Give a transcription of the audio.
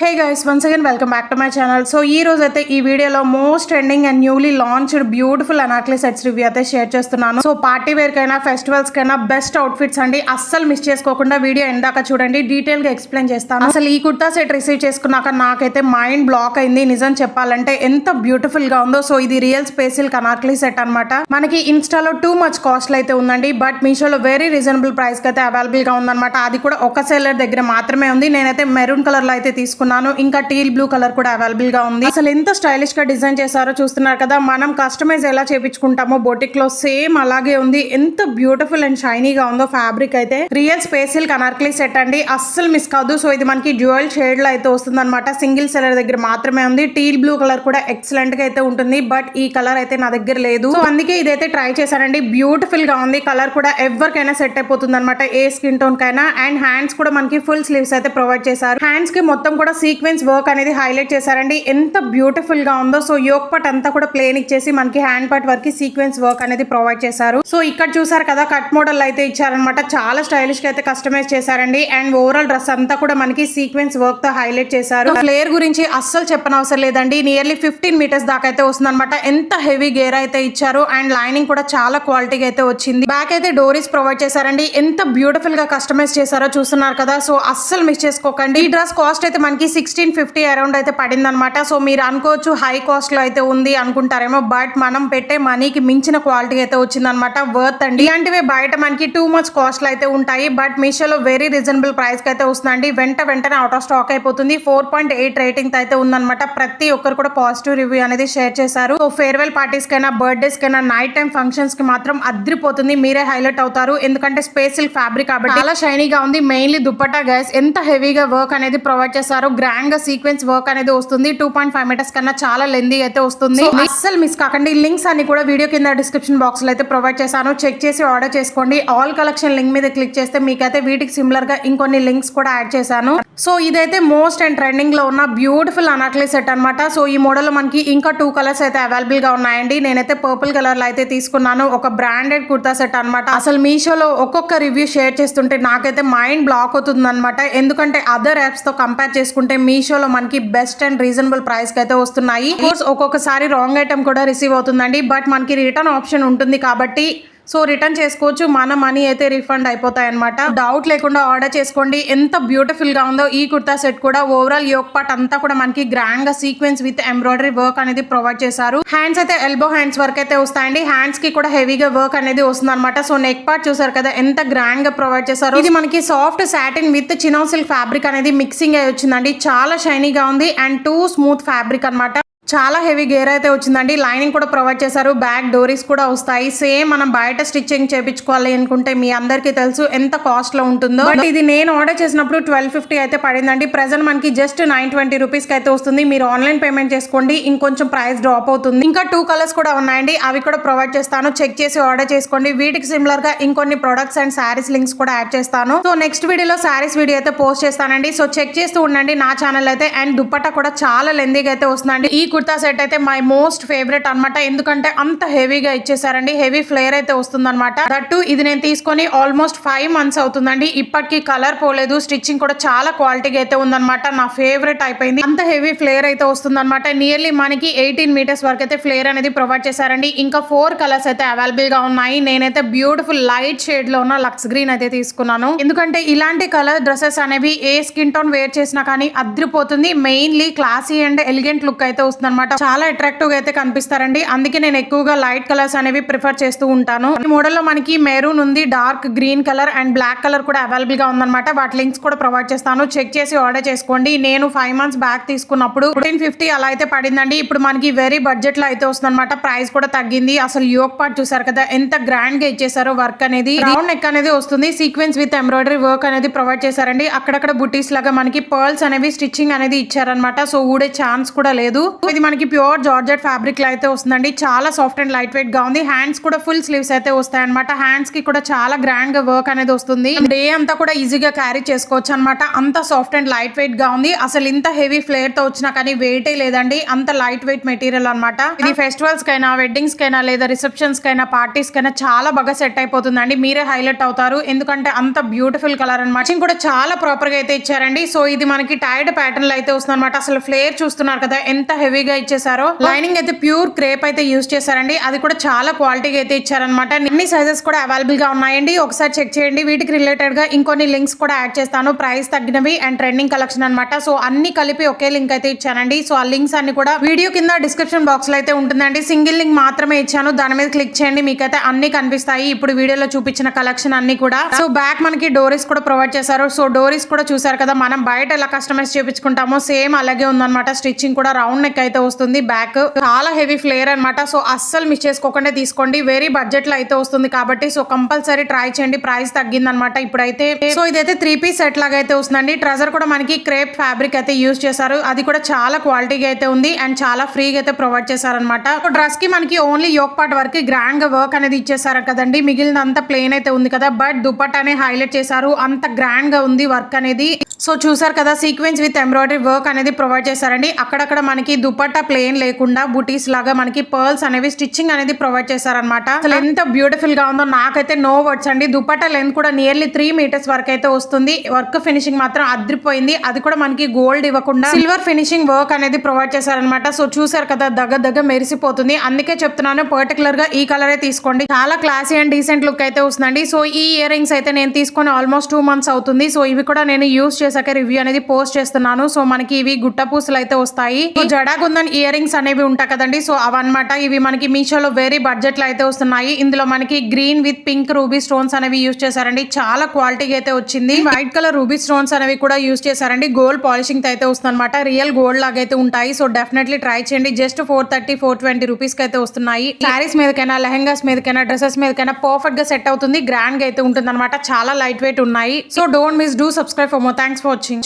Hey guys once again welcome back to my channel so ఈ రోజు అయితే ఈ వీడియోలో most trending and newly launched beautiful anarkali sets review అయితే share చేస్తున్నాను. సో పార్టీ వేర్ కైనా ఫెస్టివల్స్ కైనా బెస్ట్ అవుట్ఫిట్స్ అండి అస్సలు మిస్ చేసుకోకుండా వీడియో ఎందాక చూడండి డీటెయిల్గా ఎక్స్ప్లెయిన్ చేస్తాను. అసలు ఈ కుర్తా సెట్ రిసీవ్ చేసుకున్నాక నాకైతే మైండ్ బ్లాక్ అయింది. నిజం చెప్పాలంటే ఎంత బ్యూటిఫుల్గా ఉందో. సో ఇది రియల్ స్పేసిల్ అనార్కలీ సెట్ అనమాట మనకి ఇన్స్టాలో టూ మచ్ కాస్ట్ అయితే ఉందండి. బట్ మీషోలో వెరీ రీజనబుల్ ప్రైస్కి అయితే అవైలబుల్గా ఉందన్నమాట. అది కూడా ఒక సెల్లర్ దగ్గర మాత్రమే ఉంది. నేనైతే మెరూన్ కలర్లో అయితే తీసుకున్నాను. ఇంకా టీల్ బ్లూ కలర్ కూడా అవైలబుల్గా ఉంది. అసలు ఎంత స్టైలిష్గా డిజైన్ చేశారో చూస్తున్నారు కదా. మనం కస్టమైజ్ ఎలా చేపించుకుంటామో బొటిక్లో సేమ్ అలాగే ఉంది. ఎంత బ్యూటిఫుల్ అండ్ షైనీగా ఉందో ఫ్యాబ్రిక్ అయితే. రియల్ స్పేసిల్ కనార్క్లీ సెట్ అండి. అస్సలు మిస్ కాదు. సో ఇది మనకి డ్యూయల్ షేడ్లో అయితే వస్తుంది అనమాట సింగిల్ సెలర్ దగ్గర మాత్రమే ఉంది. టీల్ బ్లూ కలర్ కూడా ఎక్సలెంట్గా అయితే ఉంటుంది. బట్ ఈ కలర్ అయితే నా దగ్గర లేదు. సో అందుకే ఇదైతే ట్రై చేశానండి. బ్యూటిఫుల్గా ఉంది. కలర్ కూడా ఎవరికైనా సెట్ అయిపోతుంది అనమాట ఏ స్కిన్ టోన్ కైనా. అండ్ హ్యాండ్స్ కూడా మనకి ఫుల్ స్లీవ్స్ అయితే ప్రొవైడ్ చేశారు. హ్యాండ్స్కి మొత్తం కూడా సీక్వెన్స్ వర్క్ అనేది హైలైట్ చేశారండి. ఎంత బ్యూటిఫుల్గా ఉందో. సో యోక్ పట్ అంతా కూడా ప్లేన్ ఇచ్చేసి మనకి hand put work sequence work అనేది ప్రొవైడ్ చేశారు. సో ఇక్కడ చూసారు కదా కట్ మోడల్ అయితే ఇచ్చారనమాట చాలా స్టైలిష్గా అయితే కస్టమైజ్ చేశారండి. అండ్ ఓవరాల్ డ్రెస్ అంతా కూడా మనకి సీక్వెన్స్ వర్క్తో హైలైట్ చేశారు. ఫ్లేర్ గురించి అస్సలు చెప్పనవసరం లేదండి. నియర్లీ ఫిఫ్టీన్ మీటర్స్ దాకా అయితే వస్తుంది అనమాట ఎంత హెవీ గేర్ అయితే ఇచ్చారు. అండ్ లైనింగ్ కూడా చాలా క్వాలిటీగా అయితే వచ్చింది. బ్యాక్ అయితే డోరీస్ ప్రొవైడ్ చేశారండి. ఎంత బ్యూటిఫుల్గా కస్టమైజ్ చేశారో చూస్తున్నారు కదా. సో అస్సలు మిస్ చేసుకోకండి. ఈ డ్రెస్ కాస్ట్ అయితే మనకి సిక్స్టీన్ ఫిఫ్టీ అరౌండ్ అయితే పడింది అనమాట సో మీరు అనుకోవచ్చు హై కాస్ట్లో అయితే ఉంది అనుకుంటారేమో బట్ మనం పెట్టే మనీకి మించిన క్వాలిటీ అయితే వచ్చింది అనమాట వర్త్ అండి. ఇలాంటివి బయట మనకి టూ మచ్ కాస్ట్లు అయితే ఉంటాయి. బట్ మీషోలో వెరీ రీజనబుల్ ప్రైస్కి అయితే వస్తుందండి. వెంట వెంటనే అవుట్ ఆఫ్ స్టాక్ అయిపోతుంది. ఫోర్ పాయింట్ ఎయిట్ రేటింగ్ అయితే ఉందనమాట ప్రతి ఒక్కరు కూడా పాజిటివ్ రివ్యూ అనేది షేర్ చేశారు. సో ఫేర్వెల్ పార్టీస్ కైనా బర్త్డేస్ కైనా నైట్ టైం ఫంక్షన్స్కి మాత్రం అద్రిపోతుంది. మీరే హైలైట్ అవుతారు. ఎందుకంటే స్పేసిల్ ఫ్యాబ్రిక్ కాబట్టి చాలా షైనీగా ఉంది. మెయిన్లీ దుప్పటా గైస్ ఎంత హెవీగా వర్క్ అనేది ప్రొవైడ్ చేశారు. గ్రాండ్గా సీక్వెన్స్ వర్క్ అనేది వస్తుంది. టూ పాయింట్ ఫైవ్ మీటర్స్ కన్నా చాలా లెందీ అయితే వస్తుంది. అస్సలు మిస్ కాకండి. లింక్స్ అన్ని కూడా వీడియో కింద డిస్క్రిప్షన్ బాక్స్లో అయితే ప్రొవైడ్ చేశాను. చెక్ చేసి ఆర్డర్ చేసుకోండి. ఆల్ కలెక్షన్ లింక్ మీద క్లిక్ చేస్తే మీకైతే వీటికి సిమిలర్గా ఇంకొన్ని లింక్స్ కూడా యాడ్ చేశాను. సో ఇదైతే మోస్ట్ అండ్ ట్రెండింగ్లో ఉన్న బ్యూటిఫుల్ అనాక్లీ సెట్ అన్నమాట. సో ఈ మోడల్ మనకి ఇంకా టూ కలర్స్ అయితే అవైలబుల్గా ఉన్నాయండి. నేనైతే పర్పుల్ కలర్లో అయితే తీసుకున్నాను. ఒక బ్రాండెడ్ కుర్తా సెట్ అన్నమాట. అసలు మీషోలో ఒక్కొక్క రివ్యూ షేర్ చేస్తుంటే నాకైతే మైండ్ బ్లాక్ అవుతుంది అనమాట ఎందుకంటే అదర్ యాప్స్తో కంపేర్ చేసుకుంటే మీషోలో మనకి బెస్ట్ అండ్ రీజనబుల్ ప్రైస్కి అయితే వస్తున్నాయి ఒక్కొక్కసారి రాంగ్ ఐటమ్ కూడా రిసీవ్ అవుతుందండి. బట్ మనకి రిటర్న్ ఆప్షన్ ఉంటుంది కాబట్టి సో రిటర్న్ చేసుకోవచ్చు. మన మనీ అయితే రిఫండ్ అయిపోతాయి అనమాట డౌట్ లేకుండా ఆర్డర్ చేసుకోండి. ఎంత బ్యూటిఫుల్గా ఉందో ఈ కుర్తా సెట్ కూడా. ఓవరాల్ యోక్ పార్ట్ అంతా కూడా మనకి గ్రాండ్గా సీక్వెన్స్ విత్ ఎంబ్రాయిడరీ వర్క్ అనేది ప్రొవైడ్ చేశారు. హ్యాండ్స్ అయితే ఎల్బో హ్యాండ్స్ వర్క్ అయితే వస్తాయండి. హ్యాండ్స్కి కూడా హెవీగా వర్క్ అనేది వస్తుంది అనమాట సో నెక్ పార్ట్ చూసారు కదా ఎంత గ్రాండ్గా ప్రొవైడ్ చేశారు. ఇది మనకి soft satin with chino silk fabric అనేది మిక్సింగ్ అయి వచ్చిందండి. చాలా షైనీగా ఉంది. అండ్ టూ స్మూత్ ఫ్యాబ్రిక్ అన్నమాట. చాలా హెవీ గేర్ అయితే వచ్చిందండి. లైనింగ్ కూడా ప్రొవైడ్ చేశారు. బ్యాక్ డోరీస్ కూడా వస్తాయి. సేమ్ మనం బయట స్టిచ్చింగ్ చేపించుకోవాలి అనుకుంటే మీ అందరికీ తెలుసు ఎంత కాస్ట్లో ఉంటుందో. బట్ ఇది నేను ఆర్డర్ చేసినప్పుడు ట్వెల్వ్ ఫిఫ్టీ అయితే పడిందండి. ప్రెసెంట్ మనకి జస్ట్ నైన్ ట్వంటీ రూపీస్కి అయితే వస్తుంది. మీరు ఆన్లైన్ పేమెంట్ చేసుకోండి. ఇంకొంచెం ప్రైస్ డ్రాప్ అవుతుంది. ఇంకా టూ కలర్స్ కూడా ఉన్నాయండి. అవి కూడా ప్రొవైడ్ చేస్తాను. చెక్ చేసి ఆర్డర్ చేసుకోండి. వీటికి సిమిలర్గా ఇంకొన్ని ప్రొడక్ట్స్ అండ్ శారీస్ లింక్స్ కూడా యాడ్ చేస్తాను. సో నెక్స్ట్ వీడియోలో శారీస్ వీడియో అయితే పోస్ట్ చేస్తానండి. సో చెక్ చేస్తూ ఉండండి నా ఛానల్ అయితే. అండ్ దుప్పట్టా కూడా చాలా లెందీగా అయితే వస్తుందండి. ఈ కుర్తా సెట్ అయితే మై మోస్ట్ ఫేవరెట్ అన్నమాట. ఎందుకంటే అంత హెవీగా ఇచ్చేసారండి. హెవీ ఫ్లేర్ అయితే వస్తుందన్నమాట. దట్టు ఇది నేను తీసుకొని ఆల్మోస్ట్ ఫైవ్ మంత్స్ అవుతుందండి. ఇప్పటికీ కలర్ పోలేదు. స్టిచ్చింగ్ కూడా చాలా క్వాలిటీగా అయితే ఉందన్నమాట. నా ఫేవరెట్ అయిపోయింది. అంత హెవీ ఫ్లేర్ అయితే వస్తుందన్నమాట. నియర్లీ మనకి ఎయిటీన్ మీటర్స్ వరకు అయితే ఫ్లేర్ అనేది ప్రొవైడ్ చేశారండి. ఇంకా ఫోర్ కలర్స్ అయితే అవైలబుల్గా ఉన్నాయి. నేనైతే బ్యూటిఫుల్ లైట్ షేడ్లో ఉన్న లక్స్ గ్రీన్ అయితే తీసుకున్నాను. ఎందుకంటే ఇలాంటి కలర్ డ్రెస్సెస్ అనేవి ఏ స్కిన్ టోన్ వేర్ చేసినా కానీ అద్రిపోతుంది. Mainly classy and elegant look అయితే వస్తుంది. చాలా అట్రాక్టివ్గా అయితే కనిపిస్తారండి. అందుకే నేను ఎక్కువగా లైట్ కలర్స్ అనేవి ప్రిఫర్ చేస్తూ ఉంటాను. ఈ మోడల్లో మనకి మెరూన్ ఉంది dark green colour and black colour కూడా అవైలబుల్గా ఉందన్నమాట. వాటి లింక్స్ కూడా ప్రొవైడ్ చేస్తాను. చెక్ చేసి ఆర్డర్ చేసుకోండి. నేను ఫైవ్ మంత్స్ బ్యాక్ తీసుకున్నప్పుడు ఫిఫ్టీన్ ఫిఫ్టీ అలా అయితే పడిందండి. ఇప్పుడు మనకి వెరీ బడ్జెట్లో అయితే వస్తుంది అనమాట ప్రైస్ కూడా తగ్గింది. అసలు యోక్ పార్ట్ చూసారు కదా ఎంత గ్రాండ్గా ఇచ్చేసారో వర్క్ అనేది. రౌండ్ నెక్ అనేది వస్తుంది. సీక్వెన్స్ విత్ ఎంబ్రాయిడరీ వర్క్ అనేది ప్రొవైడ్ చేశారండి. అక్కడక్కడ బుటీస్ లాగా మనకి పర్ల్స్ అనేవి స్టిచ్చింగ్ అనేది ఇచ్చారనమాట సో ఊడే ఛాన్స్ కూడా లేదు. ఇది మనకి ప్యూర్ జార్జెట్ ఫ్యాబ్రిక్లో అయితే వస్తుందండి. చాలా సాఫ్ట్ అండ్ లైట్ వెయిట్గా ఉంది. హ్యాండ్స్ కూడా ఫుల్ స్లీవ్స్ అయితే వస్తాయి అనమాట హ్యాండ్స్కి కూడా చాలా గ్రాండ్గా వర్క్ అనేది వస్తుంది. డే అంతా కూడా ఈజీగా క్యారీ చేసుకోవచ్చు అనమాట అంత సాఫ్ట్ అండ్ లైట్ వెయిట్గా ఉంది. అసలు ఇంత హెవీ ఫ్లేర్తో వచ్చినా కానీ వెయిటే లేదండి. అంత లైట్ వెయిట్ మెటీరియల్ అన్నమాట. ఇది ఫెస్టివల్స్ కైనా వెడ్డింగ్స్ కైనా లేదా రిసెప్షన్స్ కైనా పార్టీస్ కైనా చాలా బాగా సెట్ అయిపోతుందండి. మీరే హైలైట్ అవుతారు. ఎందుకంటే అంత బ్యూటిఫుల్ కలర్ అనమాట కూడా చాలా ప్రాపర్గా అయితే ఇచ్చారండి. సో ఇది మనకి టైర్డ్ ప్యాటర్న్లో అయితే వస్తుంది అనమాట అసలు ఫ్లేర్ చూస్తున్నారు కదా ఎంత హెవీ క్వాలిటీగా ఇచ్చేసారో లైనింగ్ అయితే ప్యూర్ క్రేప్ అయితే యూస్ చేశారండి. అది కూడా చాలా క్వాలిటీగా అయితే ఇచ్చారనమాట అన్ని సైజెస్ కూడా అవైలబుల్గా ఉన్నాయండి. ఒకసారి చెక్ చేయండి. వీటికి రిలేటెడ్గా ఇంకొన్ని లింక్స్ కూడా యాడ్ చేస్తాను. ప్రైస్ తగ్గినవి అండ్ ట్రెండింగ్ కలెక్షన్ అనమాట సో అన్ని కలిపి ఒకే లింక్ అయితే ఇచ్చానండి. సో ఆ లింక్స్ అన్ని కూడా వీడియో కింద డిస్క్రిప్షన్ బాక్స్లో అయితే ఉంటుందండి. సింగిల్ లింక్ మాత్రమే ఇచ్చాను. దాని మీద క్లిక్ చేయండి. మీకైతే అన్ని కనిపిస్తాయి. ఇప్పుడు వీడియోలో చూపించిన కలెక్షన్ అన్ని కూడా. సో బ్యాక్ మనకి డోరీస్ కూడా ప్రొవైడ్ చేశారు. సో డోరీస్ కూడా చూసారు కదా మనం బయట ఎలా కస్టమైజ్ చేపించుకుంటామో సేమ్ అలాగే ఉందన్నమాట. స్టిచ్చింగ్ కూడా రౌండ్ నెక్ అయితే వస్తుంది. బ్యాక్ చాలా హెవీ ఫ్లేయర్ అన్నమాట. సో అస్సలు మిస్ చేసుకోకుండా తీసుకోండి. వెరీ బడ్జెట్లో అయితే వస్తుంది కాబట్టి సో కంపల్సరీ ట్రై చేయండి. ప్రైస్ తగ్గిందనమాట ఇప్పుడైతే. సో ఇదైతే త్రీ పీస్ సెట్ లాగా అయితే వస్తుందండి. ట్రెజర్ కూడా మనకి క్రేప్ ఫ్యాబ్రిక్ అయితే యూస్ చేశారు. అది కూడా చాలా క్వాలిటీగా అయితే ఉంది అండ్ చాలా ఫ్రీగా అయితే ప్రొవైడ్ చేశారనమాట డ్రెస్కి మనకి ఓన్లీ యోక్ పార్ట్ వరకు గ్రాండ్గా వర్క్ అనేది ఇచ్చేసారు కదండి. మిగిలిన అంత ప్లేన్ అయితే ఉంది కదా. బట్ దుపట్టానే హైలైట్ చేశారు. అంత గ్రాండ్గా ఉంది వర్క్ అనేది. సో చూసారు కదా సీక్వెన్స్ విత్ ఎంబ్రాయిడరీ వర్క్ అనేది ప్రొవైడ్ చేశారండి. అక్కడక్కడ మనకి దుపట్టా ప్లెయిన్ లేకుండా బుటీస్ లాగా మనకి పర్ల్స్ అనేవి స్టిచ్చింగ్ అనేది ప్రొవైడ్ చేశారనమాట అసలు ఎంత బ్యూటిఫుల్గా ఉందో నాకైతే నో వర్డ్స్ అండి. దుపట్టా లెంత్ కూడా నియర్లీ త్రీ మీటర్స్ వరకు అయితే వస్తుంది. వర్క్ ఫినిషింగ్ మాత్రం అద్రిపోయింది. అది కూడా మనకి గోల్డ్ ఇవ్వకుండా సిల్వర్ ఫినిషింగ్ వర్క్ అనేది ప్రొవైడ్ చేశారనమాట సో చూసారు కదా దగ్గర దగ్గర మెరిసిపోతుంది. అందుకే చెప్తున్నాను పర్టికులర్గా ఈ కలరే తీసుకోండి. చాలా క్లాసీ అండ్ డీసెంట్ లుక్ అయితే వస్తుందండి. సో ఈ ఇయర్ రింగ్స్ అయితే నేను తీసుకొని ఆల్మోస్ట్ టూ మంత్స్ అవుతుంది. సో ఇవి కూడా నేను యూస్ చేశాక రివ్యూ అనేది పోస్ట్ చేస్తున్నాను. సో మనకి ఇవి గుట్ట పూసలు అయితే వస్తాయి. జడాగుంది జడాగుందన్ ఇయర్ రింగ్స్ అనేవి ఉంటాయి కదండి. సో అవన్నమాట. ఇవి మనకి మీషోలో వెరీ బడ్జెట్లో అయితే వస్తున్నాయి. ఇందులో మనకి green with pink ruby stones అనేవి యూస్ చేశారండి. చాలా క్వాలిటీగా అయితే వచ్చింది. వైట్ కలర్ రూబీ స్టోన్స్ అనేవి కూడా యూస్ చేశారండి. గోల్డ్ పాలిషింగ్తో అయితే వస్తుందన్నమాట. రియల్ గోల్డ్ లాగా అయితే ఉంటాయి. సో డెఫినెట్లీ ట్రై చేయండి. Just four thirty four twenty రూపీస్కి అయితే వస్తున్నాయి. శారీస్ మీదకైనా లెహంగాస్ మీదకైనా డ్రెస్సెస్ మీదకైనా పర్ఫెక్ట్గా సెట్ అవుతుంది. గ్రాండ్గా అయితే ఉంటుంది చాలా లైట్ వెయిట్ ఉన్నాయి. So don't miss do subscribe for more thanks for watching